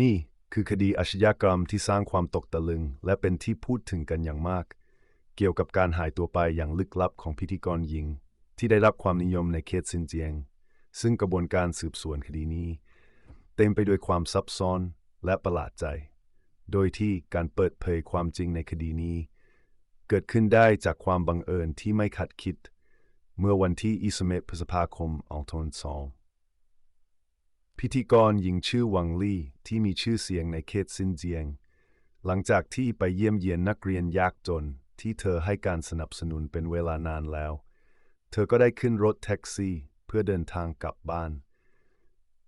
นี่คือคดีอาชญากรรมที่สร้างความตกตะลึง และเป็นที่พูดถึงกันอย่างมาก เกี่ยวกับการหายตัวไปอย่างลึกลับของพิธีกรหญิง ที่ได้รับความนิยมในเขตซินเจียง ซึ่งกระบวนการสืบสวนคดีนี้ เต็มไปด้วยความซับซ้อนและประหลาดใจ โดยที่การเปิดเผยความจริงในคดีนี้ เกิดขึ้นได้จากความบังเอิญที่ไม่คาดคิด เมื่อวันที่21พฤษภาคม 2022 พิธีกรหญิงชื่อหวังลี่ที่มีชื่อเสียงในเขตซินเจียง หลังจากที่ไปเยี่ยมเยียนนักเรียนยากจน ที่เธอให้การสนับสนุนเป็นเวลานานแล้ว เธอก็ได้ขึ้นรถแท็กซี่เพื่อเดินทางกลับบ้าน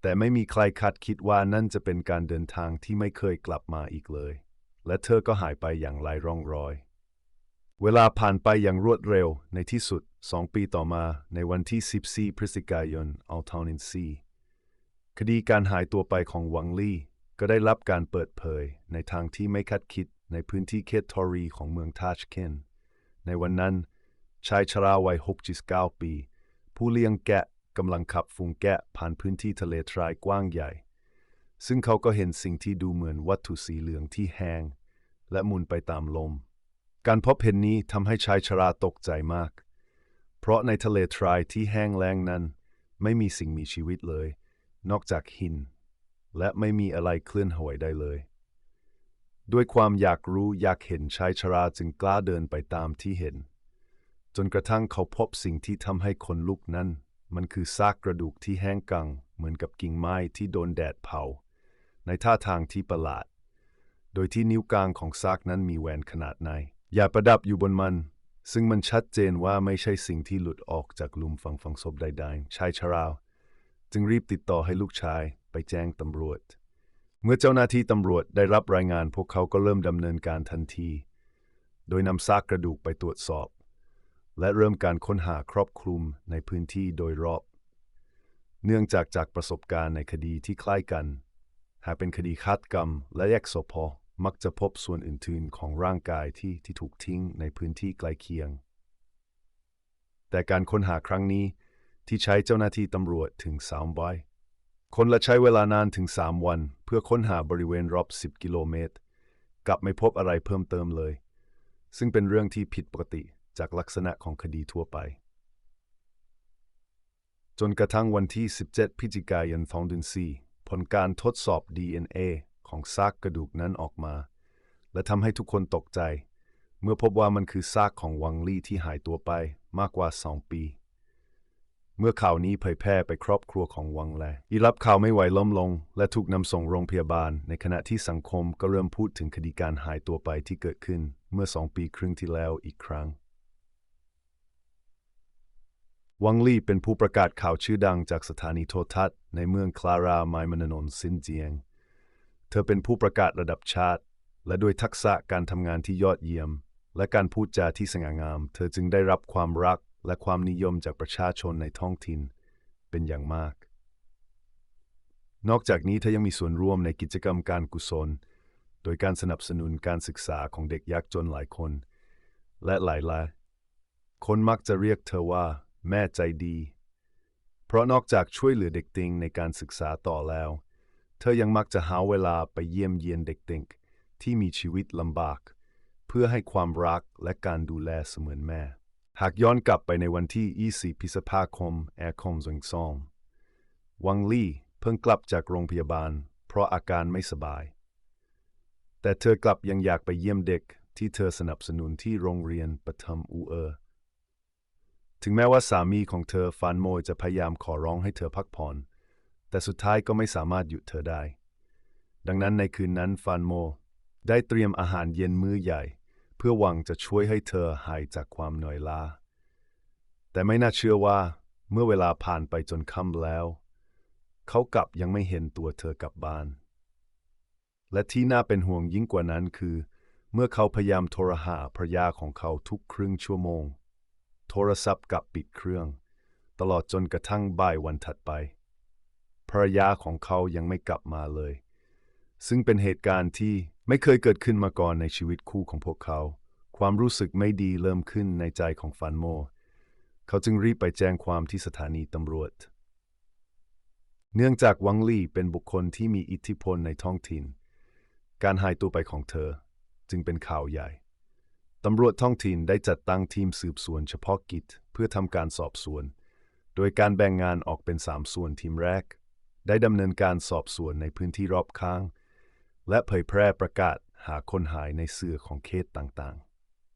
แต่ไม่มีใครคาดคิดว่านั่นจะเป็นการเดินทางที่ไม่เคยกลับมาอีกเลย และเธอก็หายไปอย่างไร้ร่องรอย เวลาผ่านไปอย่างรวดเร็วในที่สุดสองปีต่อมาในวันที่ 14 พฤศจิกายนเอาทาวนินซี คดีการหายตัวไปของหวังลี่ ก็ได้รับการเปิดเผยในทางที่ไม่คาดคิดในพื้นที่เขตทอรีของเมืองทาชเคน ในวันนั้น ชายชราวัย 69 ปี ผู้เลี้ยงแกะกำลังขับฝูงแกะผ่านพื้นที่ทะเลทรายกว้างใหญ่ ซึ่งเขาก็เห็นสิ่งที่ดูเหมือนวัตถุสีเหลืองที่แห้ง และมุนไปตามลม การพบเห็นนี้ทำให้ชายชราตกใจมาก เพราะในทะเลทรายที่แห้งแล้งนั้น ไม่มีสิ่งมีชีวิตเลย นอกจากหิน และไม่มีอะไรเคลื่อนไหวได้เลย ด้วยความอยากรู้อยากเห็นชายชราจึงกล้าเดินไปตามที่เห็น จนกระทั่งเขาพบสิ่งที่ทำให้คนลุกนั้น มันคือซากกระดูกที่แห้งกัง เหมือนกับกิ่งไม้ที่โดนแดดเผา ในท่าทางที่ประหลาด โดยที่นิ้วกลางของซากนั้นมีแหวนขนาดไหนอย่าประดับอยู่บนมันซึ่งมันชัดเจนว่าไม่ใช่สิ่งที่หลุดออกจากหลุมฝังฝังศพใดๆ ชายชรา จึงรีบติดต่อให้ลูกชายไปแจ้งตำรวจ เมื่อเจ้าหน้าที่ตำรวจได้รับรายงานพวกเขาก็เริ่มดำเนินการทันที โดยนำซากกระดูกไปตรวจสอบ และเริ่มการค้นหาครอบคลุมในพื้นที่โดยรอบ เนื่องจากจากประสบการณ์ในคดีที่คล้ายกัน หากเป็นคดีฆาตกรรม และแยกศพพอมักจะพบส่วนอื่นๆของร่างกายที่ที่ถูกทิ้งในพื้นที่ใกล้เคียง แต่การค้นหาครั้งนี้ ที่ใช้เจ้าหน้าที่ตำรวจถึงสามวันคนละใช้เวลานานถึงสามวัน เพื่อค้นหาบริเวณรอบ 10 กิโลเมตร กลับไม่พบอะไรเพิ่มเติมเลย ซึ่งเป็นเรื่องที่ผิดปกติจากลักษณะของคดีทั่วไป จนกระทั่งวันที่ 17 พฤศจิกายน2004ผลการทดสอบ DNA ของซากกระดูกนั้นออกมา และทำให้ทุกคนตกใจ เมื่อพบว่ามันคือซากของวังลี่ที่หายตัวไปมากกว่า 2 ปี เมื่อข่าวนี้เผยแพร่ไปครอบครัวของวังแลอีรับข่าวไม่ไหวล้มลง และถูกนำส่งโรงพยาบาล ในขณะที่สังคมก็เริ่มพูดถึงคดีการหายตัวไปที่เกิดขึ้น เมื่อสองปีครึ่งที่แล้วอีกครั้ง วังลี่เป็นผู้ประกาศข่าวชื่อดังจากสถานีโทรทัศน์ในเมืองคลาราไมายมนนนซินเจียง เธอเป็นผู้ประกาศระดับชาติ และด้วยทักษะการทำงานที่ยอดเยี่ยม และการพูดจาที่สง่างาม เธอจึงได้รับความรัก และความนิยมจากประชาชนในท้องถิ่นเป็นอย่างมาก นอกจากนี้เธอยังมีส่วนร่วมในกิจกรรมการกุศล โดยการสนับสนุนการศึกษาของเด็กยากจนหลายคน และหลายละคนมักจะเรียกเธอว่า แม่ใจดี เพราะนอกจากช่วยเหลือเด็กติงในการศึกษาต่อแล้ว เธอยังมักจะหาเวลาไปเยี่ยมเยียนเด็กติงที่มีชีวิตลำบาก เพื่อให้ความรักและการดูแลเสมือนแม่ หากย้อนกลับไปในวันที่ 20 พฤษภาคมแอร์คอมซงซองวังลี่เพิ่งกลับจากโรงพยาบาล เพราะอาการไม่สบาย แต่เธอกลับยังอยากไปเยี่ยมเด็กที่เธอสนับสนุนที่โรงเรียนปฐมอูเออถึงแม้ว่าสามีของเธอฟานโมยจะพยายามขอร้องให้เธอพักผ่อน แต่สุดท้ายก็ไม่สามารถหยุดเธอได้ ดังนั้นในคืนนั้นฟานโมได้เตรียมอาหารเย็นมื้อใหญ่ เพื่อหวังจะช่วยให้เธอหายจากความเหนื่อยล้า แต่ไม่น่าเชื่อว่าเมื่อเวลาผ่านไปจนค่ำแล้ว เขากลับยังไม่เห็นตัวเธอกลับบ้าน และที่น่าเป็นห่วงยิ่งกว่านั้นคือ เมื่อเขาพยายามโทรหาภรรยาของเขาทุกครึ่งชั่วโมง โทรศัพท์กลับปิดเครื่อง ตลอดจนกระทั่งบ่ายวันถัดไป ภรรยาของเขายังไม่กลับมาเลย ซึ่งเป็นเหตุการณ์ที่ ไม่เคยเกิดขึ้นมาก่อนในชีวิตคู่ของพวกเขา ความรู้สึกไม่ดีเริ่มขึ้นในใจของฟันโม เขาจึงรีบไปแจ้งความที่สถานีตำรวจ เนื่องจากวังลี่เป็นบุคคลที่มีอิทธิพลในท้องถิ่น การหายตัวไปของเธอ จึงเป็นข่าวใหญ่ ตำรวจท้องถิ่นได้จัดตั้งทีมสืบสวนเฉพาะกิจเพื่อทำการสอบสวน โดยการแบ่งงานออกเป็นสามส่วนทีมแรก ได้ดำเนินการสอบสวนในพื้นที่รอบข้าง และเผยแพร่ประกาศหาคนหายในเสื่อของเขตต่าง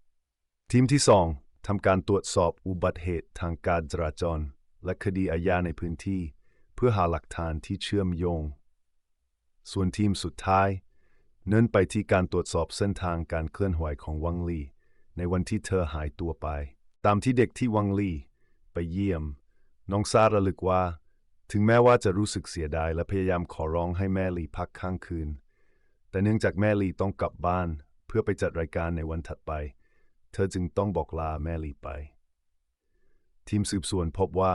ๆ ทีมที่สองทำการตรวจสอบอุบัติเหตุทางการจราจร และคดีอาญาในพื้นที่ เพื่อหาหลักฐานที่เชื่อมโยง ส่วนทีมสุดท้าย เน้นไปที่การตรวจสอบเส้นทางการเคลื่อนไหวของวังลี ในวันที่เธอหายตัวไป ตามที่เด็กที่วังลีไปเยี่ยม น้องซาระลึกว่า ถึงแม้ว่าจะรู้สึกเสียดายและพยายามขอร้องให้แม่ลีพักข้างคืน แต่เนื่องจากแม่ลีต้องกลับบ้าน เพื่อไปจัดรายการในวันถัดไป เธอจึงต้องบอกลาแม่ลีไป ทีมสืบสวนพบว่า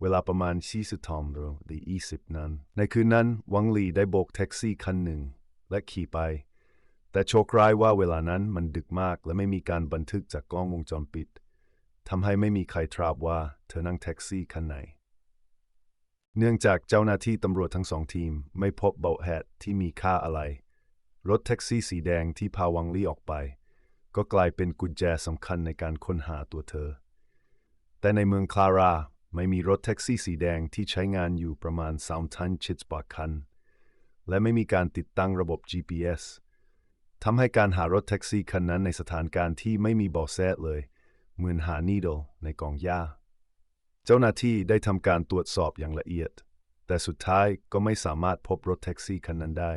เวลาประมาณ20ทอมหรือ20นั้น ในคืนนั้นวังลีได้โบกแท็กซี่คันหนึ่ง และขี่ไป แต่โชคร้ายว่าเวลานั้นมันดึกมากและไม่มีการบันทึกจากกล้องวงจรปิดทำให้ไม่มีใครทราบว่าเธอนั่งแท็กซี่คันไหน เนื่องจากเจ้าหน้าที่ตำรวจทั้งสองทีมไม่พบเบาะแหสที่มีค่าอะไร รถแท็กซี่สีแดงที่พาวังลี่ออกไป ก็กลายเป็นกุญแจสำคัญในการค้นหาตัวเธอ แต่ในเมืองคลาราไม่มีรถแท็กซี่สีแดงที่ใช้งานอยู่ประมาณ3ทันชิดปากคัน และไม่มีการติดตั้งระบบ GPS ทำให้การหารถแท็กซี่คันนั้นในสถานการณ์ที่ไม่มีเบาะแสเลย เหมือนหานีดลในกองหญ้า เจ้าหน้าที่ได้ทำการตรวจสอบอย่างละเอียด แต่สุดท้ายก็ไม่สามารถพบรถแท็กซี่คันนั้นได้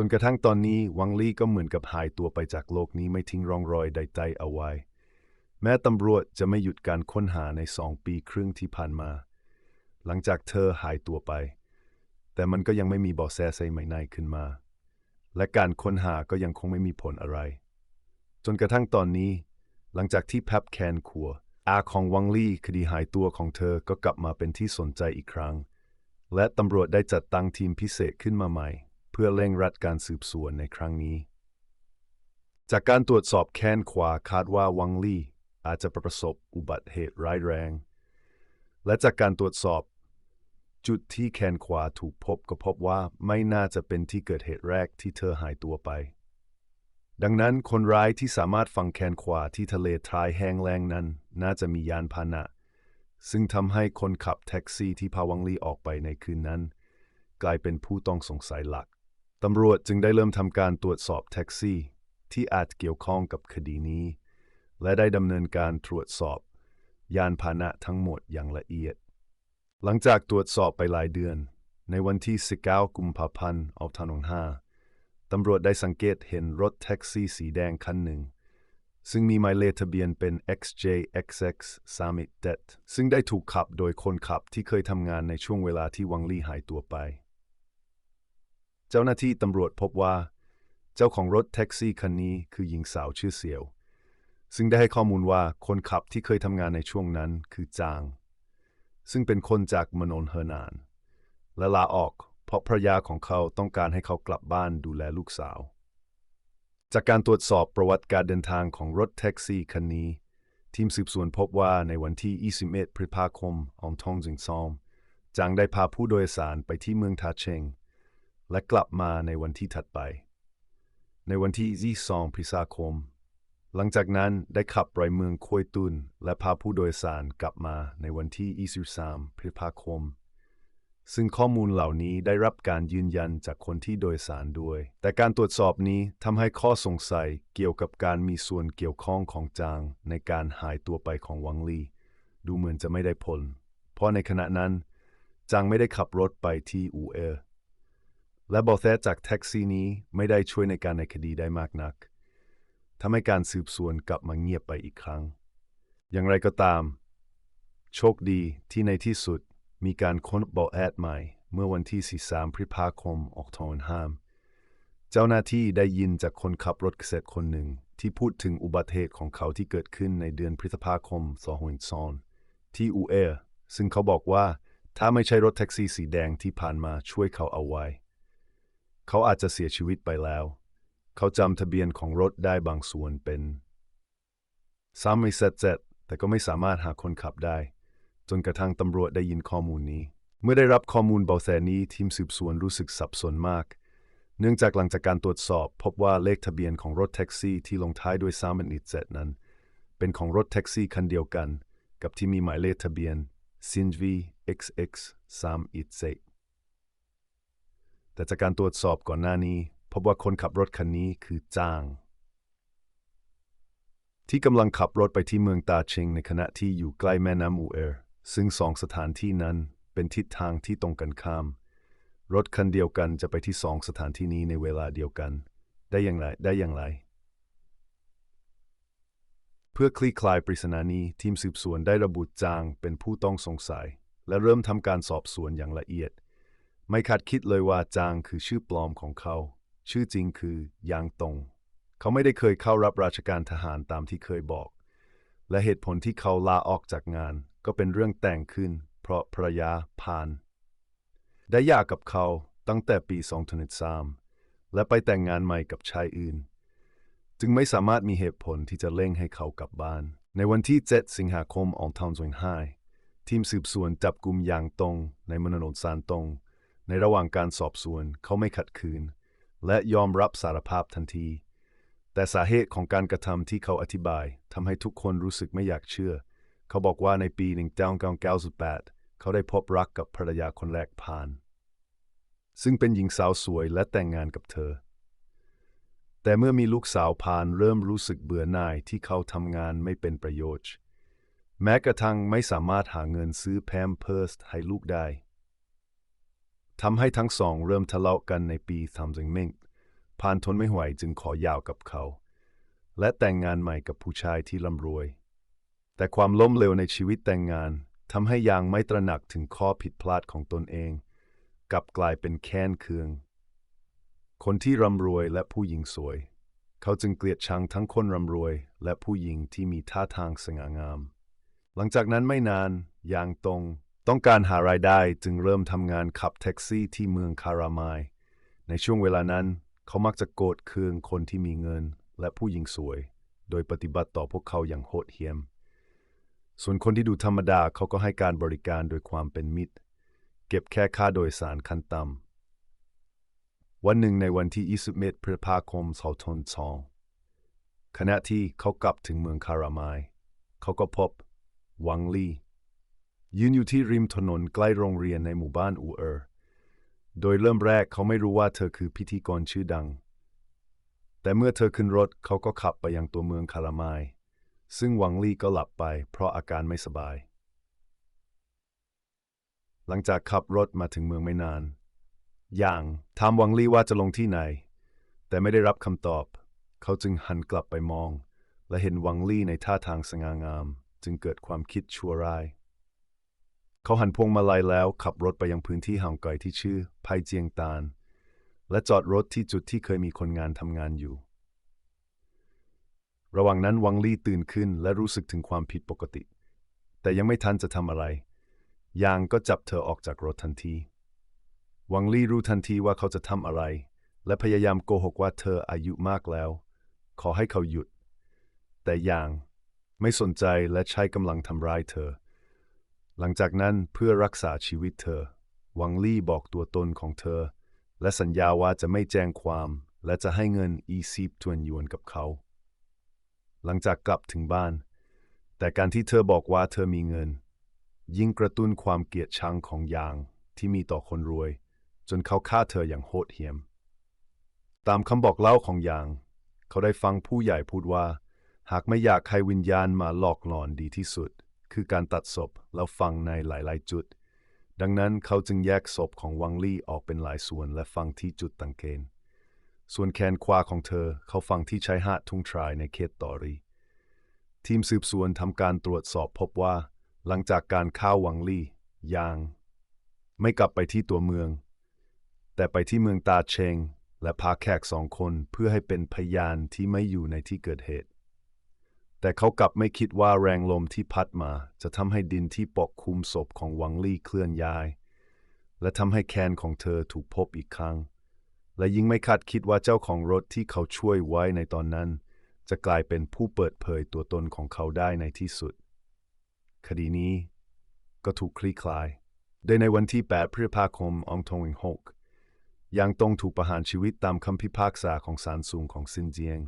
จนกระทั่งตอนนี้วังลี่ก็เหมือนกับหายตัวไปจากโลกนี้ไม่ทิ้งร่องรอยใดๆเอาไว้ แม้ตำรวจจะไม่หยุดการค้นหาในสองปีครึ่งที่ผ่านมา หลังจากเธอหายตัวไป แต่มันก็ยังไม่มีเบาะแสใใหม่ในขึ้นมา และการค้นหาก็ยังคงไม่มีผลอะไร จนกระทั่งตอนนี้ หลังจากที่แพปแคนคัว อาของวังลี่คดีหายตัวของเธอก็กลับมาเป็นที่สนใจอีกครั้ง และตำรวจได้จัดตั้งทีมพิเศษขึ้นมาใหม่ พื่อเร่งรัดการสืบสวนในครั้งนี้ จากการตรวจสอบแค้นขวาคาดว่าวังลี่อาจจะประสบอุบัติเหตุร้ายแรง และจากการตรวจสอบจุดที่แขนขวาถูกพบก็พบว่าไม่น่าจะเป็นที่เกิดเหตุแรกที่เธอหายตัวไป ดังนั้นคนร้ายที่สามารถฝังแขนขวาที่ทะเลทรายแห้งแล้งนั้น น่าจะมียานพาหนะ ซึ่งทำให้คนขับแท็กซี่ที่พาวังลี่ออกไปในคืนนั้น กลายเป็นผู้ต้องสงสัยหลัก ตำรวจจึงได้เริ่มทำการตรวจสอบแท็กซี่ ที่อาจเกี่ยวข้องกับคดีนี้ และได้ดำเนินการตรวจสอบ ยานพาหนะทั้งหมดอย่างละเอียด หลังจากตรวจสอบไปหลายเดือน ในวันที่ 19 กุมภาพันธ์เอาถนนห้าตำรวจได้สังเกตเห็นรถแท็กซี่สีแดงคันหนึ่ง ซึ่งมีหมายเลขทะเบียนเป็น XJXX 37ซึ่งได้ถูกขับโดยคนขับที่เคยทำงานในช่วงเวลาที่วังลี่หายตัวไป เจ้าหน้าที่ตำรวจพบว่า เจ้าของรถแท็กซี่คันนี้คือหญิงสาวชื่อเสียว ซึ่งได้ให้ข้อมูลว่าคนขับที่เคยทำงานในช่วงนั้นคือจาง ซึ่งเป็นคนจากมโนนเฮอร์นาน และลาออกเพราะภรรยาของเขาต้องการให้เขากลับบ้านดูแลลูกสาว จากการตรวจสอบประวัติการเดินทางของรถแท็กซี่คันนี้ ทีมสืบสวนพบว่าในวันที่ 21 พฤษภาคมองทองจิงซอมจางได้พาผู้โดยสารไปที่เมืองทาเชง และกลับมาในวันที่ถัดไป ในวันที่22พฤษภาคม หลังจากนั้นได้ขับไปเมืองควยตุน และพาผู้โดยสารกลับมาในวันที่23พฤษภาคม ซึ่งข้อมูลเหล่านี้ได้รับการยืนยันจากคนที่โดยสารด้วย แต่การตรวจสอบนี้ทำให้ข้อสงสัยเกี่ยวกับการมีส่วนเกี่ยวข้องของจาง ในการหายตัวไปของวังลี ดูเหมือนจะไม่ได้ผล เพราะในขณะนั้นจางไม่ได้ขับรถไปที่อูเออ และเบาแสจากแท็กซี่นี้ไม่ได้ช่วยในการในคดีได้มากนักทำให้การสืบสวนกลับมาเงียบไปอีกครั้ง อย่างไรก็ตาม โชคดีที่ในที่สุดมีการค้นเบาแอดใหม่ เมื่อวันที่ 43 พฤษภาคมออกทอนห้าม เจ้าหน้าที่ได้ยินจากคนขับรถเกษตรคนหนึ่งที่พูดถึงอุบัติเหตุของเขาที่เกิดขึ้นในเดือนพฤษภาคม2022ที่อูเออซึ่งเขาบอกว่าถ้าไม่ใช่รถแท็กซี่สีแดงที่ผ่านมาช่วยเขาเอาไว้ เขาอาจจะเสียชีวิตไปแล้ว เขาจำทะเบียนของรถได้บางส่วนเป็นซ้ำไม่เสร็จเสร็จแต่ก็ไม่สามารถหาคนขับได้ จนกระทั่งตำรวจได้ยินข้อมูลนี้ เมื่อได้รับข้อมูลเบาแสนี้ทีมสืบสวนรู้สึกสับสนมาก เนื่องจากหลังจากการตรวจสอบ พบว่าเลขทะเบียนของรถแท็กซี่ที่ลงท้ายด้วย3 1 7นั้น เป็นของรถแท็กซี่คันเดียวกัน กับที่มีหมายเลขทะเบียน s i n v XX 3 1 7 แต่จากการตรวจสอบก่อนหน้านี้ พบว่าคนขับรถคันนี้คือจ้าง ที่กำลังขับรถไปที่เมืองตาเชงในขณะที่อยู่ใกล้แม่น้ำอูเอร์ซึ่งสองสถานที่นั้นเป็นทิศทางที่ตรงกันข้าม รถคันเดียวกันจะไปที่สองสถานที่นี้ในเวลาเดียวกัน ได้อย่างไรได้อย่างไร เพื่อคลี่คลายปริศนานี้ทีมสืบสวนได้ระบุจางเป็นผู้ต้องสงสัย และเริ่มทำการสอบสวนอย่างละเอียด ไม่คาดคิดเลยว่าจางคือชื่อปลอมของเขา ชื่อจริงคือยางตง เขาไม่ได้เคยเข้ารับราชการทหารตามที่เคยบอก และเหตุผลที่เขาลาออกจากงาน ก็เป็นเรื่องแต่งขึ้น เพราะภรยาพาน ได้หย่ากับเขาตั้งแต่ปี2003และไปแต่งงานใหม่กับชายอื่น จึงไม่สามารถมีเหตุผลที่จะเร่งให้เขากลับบ้าน ในวันที่ 7 สิงหาคมของทาวน์ซงไฮทีมสืบสวนจับกลุ่มยางตงในมณฑลซานตง ในระหว่างการสอบสวนเขาไม่ขัดขืน และยอมรับสารภาพทันที แต่สาเหตุของการกระทำที่เขาอธิบายทำให้ทุกคนรู้สึกไม่อยากเชื่อ เขาบอกว่าในปี 1998 เขาได้พบรักกับภรรยาคนแรกพาน ซึ่งเป็นหญิงสาวสวยและแต่งงานกับเธอ แต่เมื่อมีลูกสาวพานเริ่มรู้สึกเบื่อหน่ายที่เขาทำงานไม่เป็นประโยชน์ แม้กระทั่งไม่สามารถหาเงินซื้อแพมเพิร์สให้ลูกได้ ทำให้ทั้งสองเริ่มทะเลาะกันในปีทำจึงเม่งพานทนไม่ไหวจึงขอยาวกับเขา และแต่งงานใหม่กับผู้ชายที่ร่ำรวย แต่ความล้มเหลวในชีวิตแต่งงานทำให้ยางไม่ตระหนักถึงข้อผิดพลาดของตนเอง กลับกลายเป็นแค้นเคือง คนที่ร่ำรวยและผู้หญิงสวย เขาจึงเกลียดชังทั้งคนร่ำรวย และผู้หญิงที่มีท่าทางสง่างาม หลังจากนั้นไม่นานยางตง ต้องการหารายได้จึงเริ่มทำงานขับแท็กซี่ที่เมืองคารามาย ในช่วงเวลานั้น เขามักจะโกรธเคืองคนที่มีเงินและผู้หญิงสวย โดยปฏิบัติต่อพวกเขาอย่างโหดเหี้ยม ส่วนคนที่ดูธรรมดาเขาก็ให้การบริการโดยความเป็นมิตร เก็บแค่ค่าโดยสารขั้นต่ำวันหนึ่งในวันที่ 21 พฤษภาคม2022ขณะที่เขากลับถึงเมืองคารามาย เขาก็พบวังลี่ ยืนอยู่ที่ริมถนนใกล้โรงเรียนในหมู่บ้านอูเออร์ โดยเริ่มแรกเขาไม่รู้ว่าเธอคือพิธีกรชื่อดัง แต่เมื่อเธอขึ้นรถเขาก็ขับไปยังตัวเมืองคารามาย ซึ่งหวังลี่ก็หลับไปเพราะอาการไม่สบาย หลังจากขับรถมาถึงเมืองไม่นาน อย่างถามหวังลี่ว่าจะลงที่ไหน แต่ไม่ได้รับคำตอบ เขาจึงหันกลับไปมอง และเห็นหวังลี่ในท่าทางสง่างาม จึงเกิดความคิดชั่วร้าย เขาหันพวงมาลัยแล้วขับรถไปยังพื้นที่ห่างไกลที่ชื่อไพเจียงตาน และจอดรถที่จุดที่เคยมีคนงานทำงานอยู่ ระหว่างนั้นวังลี่ตื่นขึ้นและรู้สึกถึงความผิดปกติ แต่ยังไม่ทันจะทำอะไร ยางก็จับเธอออกจากรถทันทีวังลี่รู้ทันทีว่าเขาจะทำอะไร และพยายามโกหกว่าเธออายุมากแล้ว ขอให้เขาหยุด แต่ยางไม่สนใจและใช้กำลังทำร้ายเธอ หลังจากนั้นเพื่อรักษาชีวิตเธอ วังลี่บอกตัวตนของเธอ และสัญญาว่าจะไม่แจ้งความ และจะให้เงินอีซีบทวนยวนกับเขา หลังจากกลับถึงบ้าน แต่การที่เธอบอกว่าเธอมีเงิน ยิ่งกระตุ้นความเกลียดชังของยางที่มีต่อคนรวย จนเขาฆ่าเธออย่างโหดเหี้ยม ตามคำบอกเล่าของยาง เขาได้ฟังผู้ใหญ่พูดว่า หากไม่อยากให้วิญญาณมาหลอกหลอนดีที่สุด คือการตัดศพแล้วฝังในหลาย ๆ จุด ดังนั้นเขาจึงแยกศพของวังลี่ออกเป็นหลายส่วนและฝังที่จุดต่างเกณฑ์ส่วนแขนขวาของเธอเขาฝังที่ชายหาดทุ่งทรายในเขตตอรี ทีมสืบสวนทำการตรวจสอบพบว่า หลังจากการฆ่าวังลี่ยาง ไม่กลับไปที่ตัวเมือง แต่ไปที่เมืองตาเชง และพาแขกสองคนเพื่อให้เป็นพยานที่ไม่อยู่ในที่เกิดเหตุ แต่เขากลับไม่คิดว่าแรงลมที่พัดมา จะทำให้ดินที่ปกคลุมศพของวังลี่เคลื่อนย้าย และทำให้แคนของเธอถูกพบอีกครั้ง และยิ่งไม่คาดคิดว่าเจ้าของรถที่เขาช่วยไว้ในตอนนั้น จะกลายเป็นผู้เปิดเผยตัวตนของเขาได้ในที่สุด คดีนี้ก็ถูกคลี่คลาย โดยในวันที่ 8 พฤษภาคมองทงอิงหก ยังต้องถูกประหารชีวิตตามคำพิพากษาของศาลสูงของซินเจียง